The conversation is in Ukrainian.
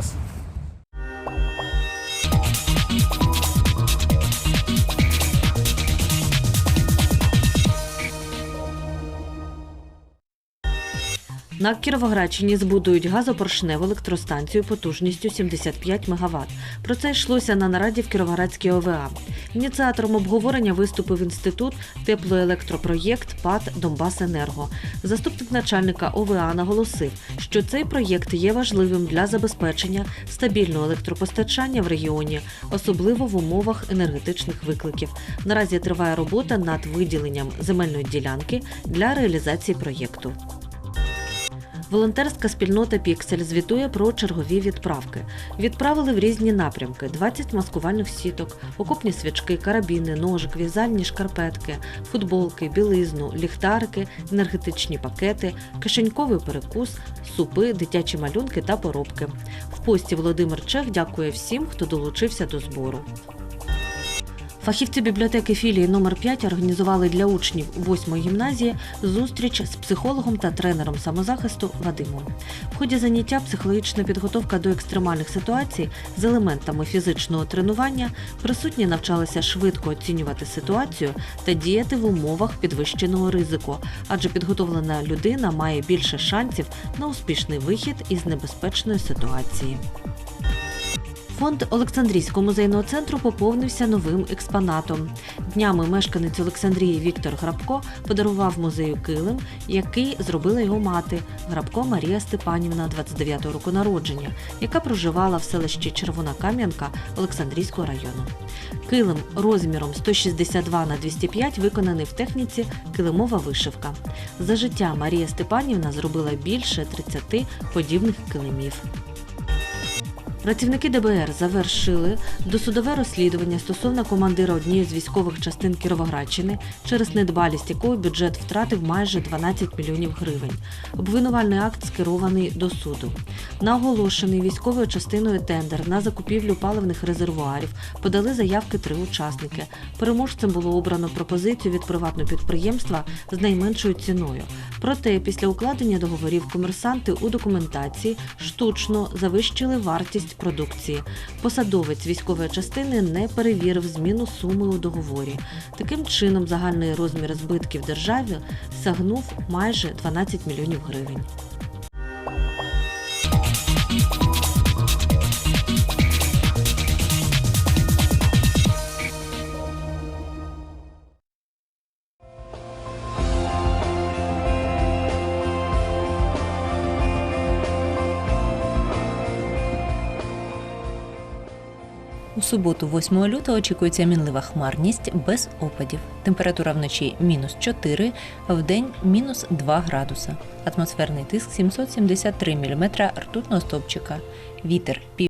газ. На Кіровоградщині збудують газопоршневу електростанцію потужністю 75 МВт. Про це йшлося на нараді в Кіровоградській ОВА. Ініціатором обговорення виступив інститут теплоелектропроєкт ПАД Донбасенерго. Заступник начальника ОВА наголосив, що цей проєкт є важливим для забезпечення стабільного електропостачання в регіоні, особливо в умовах енергетичних викликів. Наразі триває робота над виділенням земельної ділянки для реалізації проєкту. Волонтерська спільнота Піксель звітує про чергові відправки. Відправили в різні напрямки: 20 маскувальних сіток, окопні свічки, карабіни, ножик, в'язальні шкарпетки, футболки, білизну, ліхтарики, енергетичні пакети, кишеньковий перекус, супи, дитячі малюнки та поробки. В пості Володимир Чех дякує всім, хто долучився до збору. Фахівці бібліотеки філії номер 5 організували для учнів 8-ї гімназії зустріч з психологом та тренером самозахисту Вадимом. В ході заняття психологічна підготовка до екстремальних ситуацій з елементами фізичного тренування присутні навчалися швидко оцінювати ситуацію та діяти в умовах підвищеного ризику, адже підготовлена людина має більше шансів на успішний вихід із небезпечної ситуації. Фонд Олександрійського музейного центру поповнився новим експонатом. Днями мешканець Олександрії Віктор Грабко подарував музею килим, який зробила його мати Грабко Марія Степанівна 29-го року народження, яка проживала в селищі Червона Кам'янка Олександрійського району. Килим розміром 162 на 205 виконаний в техніці килимова вишивка. За життя Марія Степанівна зробила більше 30 подібних килимів. Працівники ДБР завершили досудове розслідування стосовно командира однієї з військових частин Кіровоградщини, через недбалість якої бюджет втратив майже 12 мільйонів гривень. Обвинувальний акт скерований до суду. На оголошений військовою частиною тендер на закупівлю паливних резервуарів подали заявки три учасники. Переможцем було обрано пропозицію від приватного підприємства з найменшою ціною. Проте після укладення договорів комерсанти у документації штучно завищили вартість продукції. Посадовець військової частини не перевірив зміну суми у договорі. Таким чином, загальний розмір збитків державі сягнув майже 12 мільйонів гривень. У суботу, 8 лютого, очікується мінлива хмарність без опадів. Температура вночі мінус 4, в день мінус 2 градуса. Атмосферний тиск 773 мм ртутного стовпчика. Вітер пів.